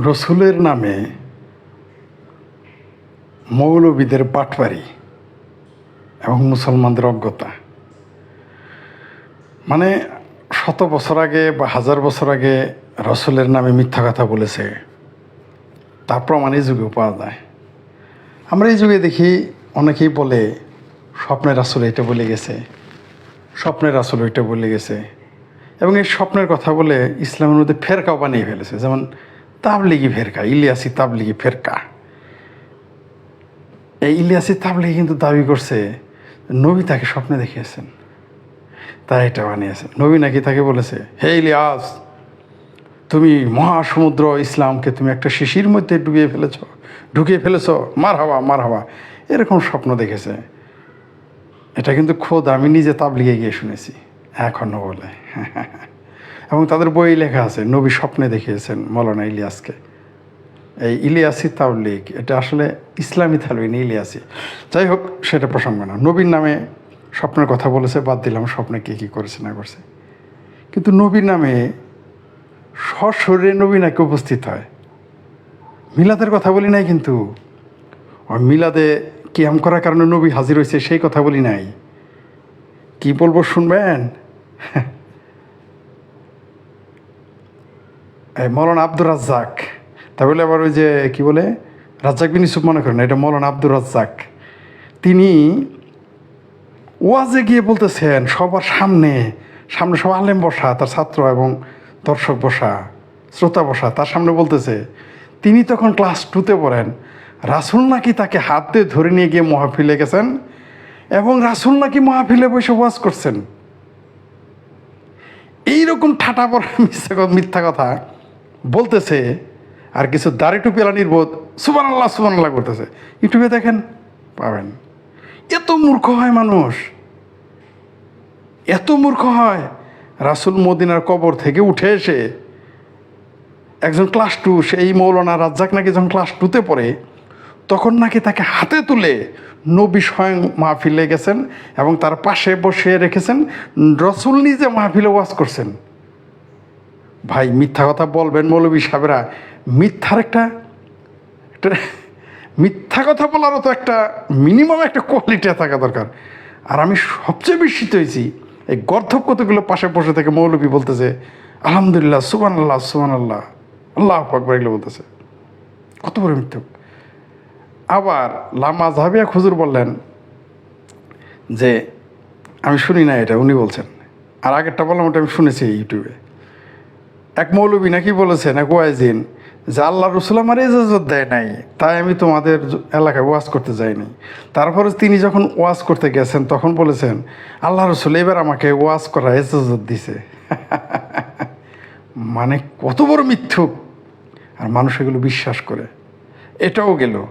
রসুলের নামে মৌলবীদের পাটবাড়ি এবং মুসলমানদের অজ্ঞতা। মানে শত বছর আগে বা হাজার বছর আগে রসুলের নামে মিথ্যা কথা বলেছে। তার প্রমাণ এই যুগেও পাওয়া যায়। আমরা এই যুগে দেখি অনেকেই বলে, স্বপ্নের আসলে এটা বলে গেছে, স্বপ্নের আসলে এটা বলে গেছে। এবং এই স্বপ্নের কথা বলে ইসলামের মধ্যে ফেরকাও বানিয়ে ফেলেছে। যেমন তাবলিগি ফেরকা, ইলিয়াসি তাবলিগি ফেরকা। এই ইলিয়াসি তাবলিগি কিন্তু দাবি করছে, নবী তাকে স্বপ্নে দেখিয়েছেন তাই এটা বানিয়েছেন। নবী নাকি তাকে বলেছে, হে ইলিয়াস, তুমি মহাসমুদ্র ইসলামকে তুমি একটা শিশির মধ্যে ডুবিয়ে ফেলেছ, ঢুকিয়ে ফেলেছ মার হাওয়া মার হাওয়া এরকম স্বপ্ন দেখেছে। এটা কিন্তু খোদ আমি নিজে তাবলিগে গিয়ে শুনেছি এখনও বলে। এবং তাদের বই লেখা আছে, নবী স্বপ্নে দেখিয়েছেন মৌলানা ইলিয়াসকে। এই ইলিয়াসি তাবলিগ এটা আসলে ইসলামী থালবিন ইলিয়াসি। যাই হোক, সেটা প্রসঙ্গ না। নবীর নামে স্বপ্নের কথা বলেছে, বাদ দিলাম স্বপ্নে কে কী করেছে, না করছে। কিন্তু নবীর নামে সশরীরে নবী নাকি উপস্থিত হয়? মিলাদের কথা বলি নাই কিন্তু। ওই মিলাদে কিয়াম করার কারণে নবী হাজির হয়েছে, সেই কথা বলি নাই। কি বলব শুনবেন এই মৌলানা আব্দুর রাজ্জাক। তা বলে আবার ওই যে কি বলে? রাজ্জাক বিন ইসুফ মনে করেন এটা মৌলানা আব্দুর রাজ্জাক। তিনি ওয়াজে গিয়ে বলতেছেন, সবার সামনে সামনে সব আলেম বসা, তার ছাত্র এবং দর্শক বসা, শ্রোতা বসা, তার সামনে বলতেছে, তিনি তখন ক্লাস টুতে পড়েন, রাসুল নাকি তাকে হাত ধরে নিয়ে গিয়ে মহাফিলে গেছেন এবং রাসুল নাকি মহাফিলে বসে ওয়াজ করছেন? এইরকম ঠাটা পড়া মিথ্যা মিথ্যা কথা বলতেছে, আর কিছু দাড়ি টুপিলা নির্বোধ সুবান আল্লাহ সুবান আল্লাহ করতেছে। ইউটিউবে দেখেন, পাবেন। এত মূর্খ হয় মানুষ। এত মূর্খ হয়। রাসুল মদিনার কবর থেকে উঠে এসে একজন ক্লাস টু সেই মৌলানা রাজ্জাক নাকি যখন ক্লাস টুতে পড়ে, তখন নাকি তাকে হাতে তুলে নবী স্বয়ং মাহফিলে গেছেন এবং তার পাশে বসে রেখেছেন। রসুল নিজে মাহফিলে ওয়াজ করছেন। ভাই, মিথ্যা কথা বলবেন মৌলবী সাহেবরা। মিথ্যার একটা একটা মিথ্যা কথা বলারও তো একটা মিনিমাম একটা কোয়ালিটি থাকা দরকার। আর আমি সবচেয়ে বিস্মিত হয়েছি, এই গর্ধব কতগুলো পাশে বসে থেকে মৌলবী বলতেছে, আলহামদুলিল্লাহ সুবান আল্লাহ সুবান আল্লাহ আল্লাহ আকবর এগুলো বলতেছে। কত বড় মৃত্যু আবার লামা জাহাবিয়া খুজুর বললেন যে, আমি শুনি না এটা। উনি বলছেন। আর আগেরটা বললাম ওটা আমি শুনেছি ইউটিউবে। এক মৌলবী নাকি বলেছেন, এক ওয়াইজিন, যে আল্লাহ রসুল আমার ইজাজত দেয় নাই, তাই আমি তোমাদের এলাকায় ওয়াজ করতে যাইনি। তারপরে তিনি যখন ওয়াজ করতে গেছেন, তখন বলেছেন, আল্লাহ রসুল এবার আমাকে ওয়াজ করা ইজাজত দিছে। মানে কত বড় মিথ্যুক। আর মানুষ এগুলো বিশ্বাস করে। এটাও গেল।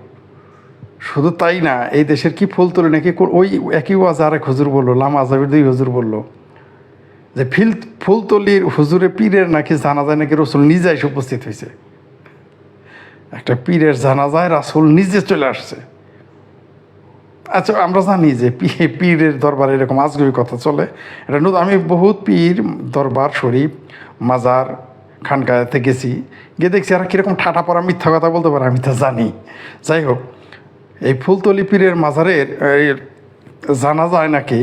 শুধু তাই না, এই দেশের কি ফুল তোলে নাকি ওই একই ওয়াজ আরেক হজুর বলল, লামা আজাবির দুই হুজুর বলল যে ফিল, ফুলতলির হুজুরে পীরের নাকি জানাজায় নাকি রসুল নিজে এসে উপস্থিত হয়েছে। একটা পীরের জানাজায় রাসুল নিজে চলে আসছে। আচ্ছা আমরা জানি যে পীরের দরবারে এরকম আজগুবি কথা চলে। এটা আমি বহুত পীর দরবার, শরীফ, মাজার খানকাতে গেছি। গিয়ে দেখছি আর কীরকম ঠাটা পড়া মিথ্যা কথা বলতে পারে, আমি তা জানি। যাই হোক, এই ফুলতলি পীরের মাজারের জানা যায় নাকি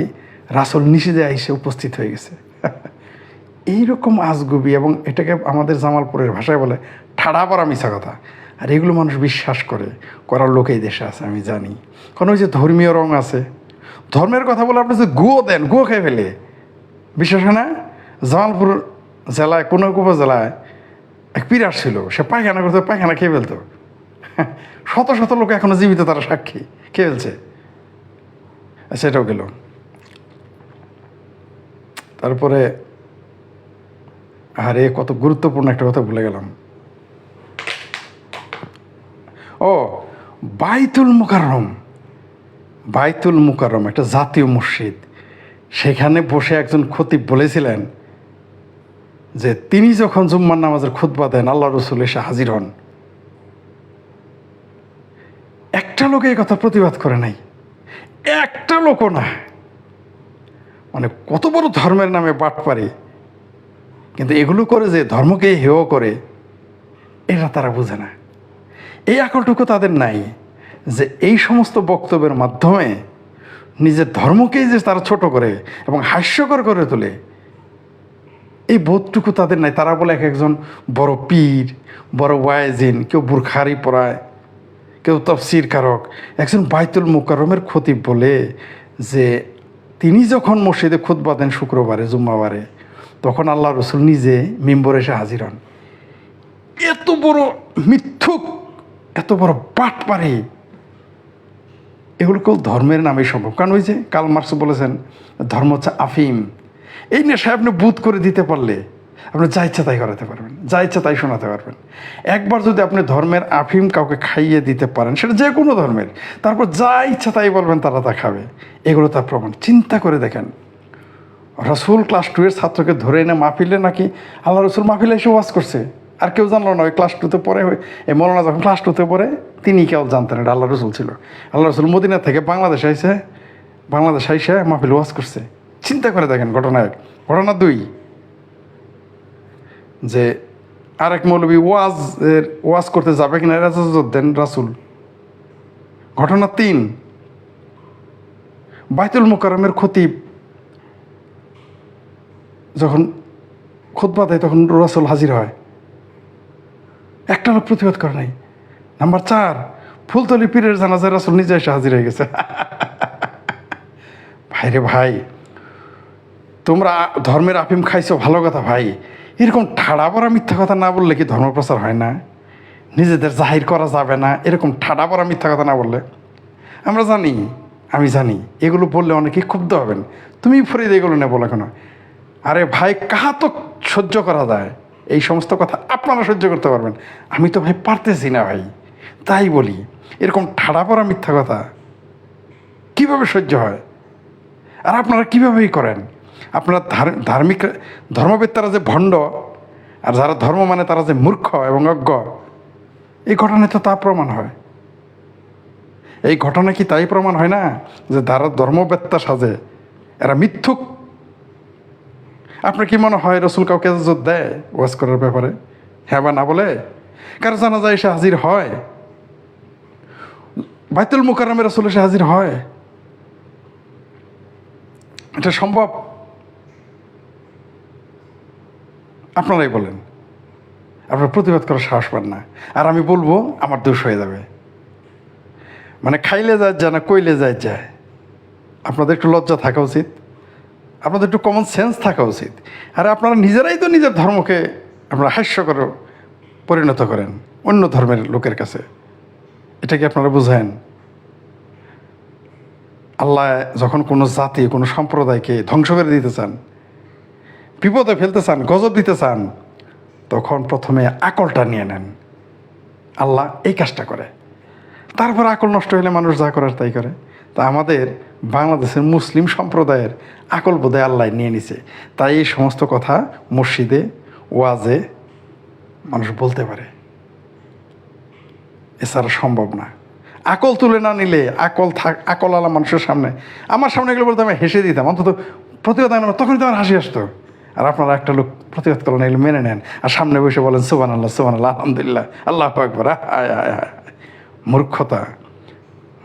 রাসুল নিষেধে এসে উপস্থিত হয়ে গেছে। এইরকম আজগুবি এবং এটাকে আমাদের জামালপুরের ভাষায় বলে ঠাড়া পড়া মিছা কথা। আর এগুলো মানুষ বিশ্বাস করে, করার লোক এই দেশে আছে, আমি জানি। কারণ ওই যে ধর্মীয় রং আছে, ধর্মের কথা বলে আপনি যে গুয়ো দেন, গুয়ো খেয়ে ফেলে। বিশ্বাস না? জামালপুর জেলায়, কোনো এক উপজেলায় এক পীর ছিল সে পায়খানা করতে, পায়খানা খেয়ে ফেলতো। শত শত লোক এখনও জীবিত, তারা সাক্ষী, খেয়ে ফেলছে। সেটাও গেল। তারপরে আরে, কত গুরুত্বপূর্ণ একটা কথা ভুলে গেলাম। ও, বাইতুল মুকাররম। বাইতুল মুকাররম, একটা জাতীয় মসজিদ। সেখানে বসে একজন খতিব বলেছিলেন যে, তিনি যখন জুম্মার নামাজের খুতবা দেন, আল্লাহ রসুল এসে হাজির হন। একটা লোক এই কথা প্রতিবাদ করে নাই। একটা লোকও না। মানে কত বড় ধর্মের নামে বাট পারে কিন্তু এগুলো করে যে ধর্মকে হেয় করে এটা তারা বোঝে না। এই আকলটুকু তাদের নাই যে এই সমস্ত বক্তব্যের মাধ্যমে নিজের ধর্মকেই যে তারা ছোট করে এবং হাস্যকর করে তোলে, এই বোধটুকু তাদের নাই। তারা বলে এক একজন বড় পীর, বড় ওয়াইজিন, কেউ বুরখারি পড়ায় কেউ তফসির কারক। একজন বাইতুল মুকাররমের খতিব বলে যে, তিনি যখন মসজিদে খুতবা দেন শুক্রবারে, জুম্মাবারে তখন আল্লাহ রসুল নিজে মেম্বর এসে হাজির হন। এত বড় মিথ্যুক, এত বড় পাট পারে। এগুলো কেউ ধর্মের নামে সম্ভব। কারণ ওই যে কাল মার্কস বলেছেন, ধর্ম হচ্ছে আফিম। এই নেশায় আপনি বুধ করে দিতে পারলে আপনি যা ইচ্ছা তাই করাতে পারবেন, যা ইচ্ছা তাই শোনাতে পারবেন। একবার যদি আপনি ধর্মের আফিম কাউকে খাইয়ে দিতে পারেন, সেটা যে কোনো ধর্মের, তারপর যা ইচ্ছা তাই বলবেন, তারা তা খাবে। এগুলো তার প্রমাণ। চিন্তা করে দেখেন রসুল ক্লাস টু এর ছাত্রকে ধরে এনে মাহফিলে নাকি আল্লাহ রসুল মাহফিলে এসে ওয়াজ করছে? আর কেউ জানলো না, ওই ক্লাস টুতে ওই- এই মৌলানা যখন ক্লাস টুতে পড়ে, তিনি কেউ জানতেন এটা আল্লাহ রসুল ছিল। আল্লাহ রসুল মদিনা থেকে বাংলাদেশ আইসে বাংলাদেশ আইসে মাহফিল ওয়াজ করছে। চিন্তা করে দেখেন ঘটনা এক ঘটনা দুই। যে আরেক মৌলবী ওয়াজ ওয়াজ করতে যাবে কিনা এরা ইজাজত দেন রাসুল। ঘটনা তিন। বাইতুল মোকারমের খতিব যখন খুতবা দেয়, তখন রাসুল হাজির হয়। একটা লোক প্রতিবাদ করে নাই। নাম্বার চার, ফুলতলি পীরের জানাজায় রাসুল নিজে এসে হাজির হয়ে গেছে। ভাই রে ভাই, তোমরা ধর্মের আফিম খাইছো, ভালো কথা ভাই। এরকম ঠাড়া পরা মিথ্যা কথা না বললে কি ধর্ম প্রচার হয় না? নিজেদের জাহির করা যাবে না, এরকম ঠাড়া পড়া মিথ্যা কথা না বললে। আমরা জানি, আমি জানি, এগুলো বললে অনেকে ক্ষুব্ধ হবেন। তুমি ফরিদ এগুলো নেব কেন? আরে ভাই, কাহা তো সহ্য করা যায়? এই সমস্ত কথা আপনারা সহ্য করতে পারবেন। আমি তো ভাই পারতেছি না ভাই। তাই বলি, এরকম ঠাড়া পড়া মিথ্যা কথা কীভাবে সহ্য হয়? আর আপনারা কীভাবেই করেন? আপনারা ধার- ধার্মিক ধর্মবেত্তারা যে ভণ্ড, আর যারা ধর্ম মানে তারা যে মূর্খ এবং অজ্ঞ, এই ঘটনায় তো তা প্রমাণ হয়। এই ঘটনা কি তাই প্রমাণ হয় না যে যারা ধর্মবেত্তা সাজে, এরা মিথ্যুক আপনার কি মনে হয় রসুল কাউকে ইজাজত দেয় ওয়াজ করার ব্যাপারে? হ্যাঁ বা না বলে? কারও জানা যায় এসে হাজির হয়? বাইতুল মুকাররমে রসুল এসে হাজির হয়? এটা সম্ভব? আপনারাই বলেন। আপনারা প্রতিবাদ করার সাহস পান না। আর আমি বলব, আমার দোষ হয়ে যাবে। মানে খাইলে যায় যায় না কইলে যায় যায় আপনাদের একটু লজ্জা থাকা উচিত। আপনাদের একটু কমন সেন্স থাকা উচিত। আর আপনারা নিজেরাই তো নিজের ধর্মকে আপনারা হাস্যকর পরিণত করেন অন্য ধর্মের লোকের কাছে। এটা কি আপনারা বুঝেন? আল্লাহ যখন কোনো জাতি, কোনো সম্প্রদায়কে ধ্বংস করে দিতে চান, বিপদে ফেলতে চান, গজব দিতে চান, তখন প্রথমে আকলটা নিয়ে নেন। আল্লাহ এই কাজটা করে। তারপর আকল নষ্ট হলে মানুষ যা করার তাই করে। তা আমাদের বাংলাদেশের মুসলিম সম্প্রদায়ের আকল বোধহয় আল্লাহ নিয়ে নিছে। তাই এই সমস্ত কথা মসজিদে, ওয়াজে মানুষ বলতে পারে। এছাড়া সম্ভব না। আকল তুলে না নিলে আকল থাক আকল আলা মানুষের সামনে। আমার সামনে এগুলো বলতে আমি হেসে দিতাম, অন্তত প্রতিবাদ আনলাম তখনই তো আমার হাসি আসতো। আর আপনারা একটা লোক প্রতিবাদ করলেন এগুলো মেনে নেন। আর সামনে বসে বলেন সুবান আল্লাহ সুবান আল্লাহ আলহামদুলিল্লাহ, আল্লাহ আকবর আয় আয় আয়। মূর্খতা।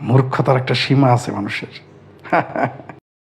মূর্খতার একটা সীমা আছে মানুষের।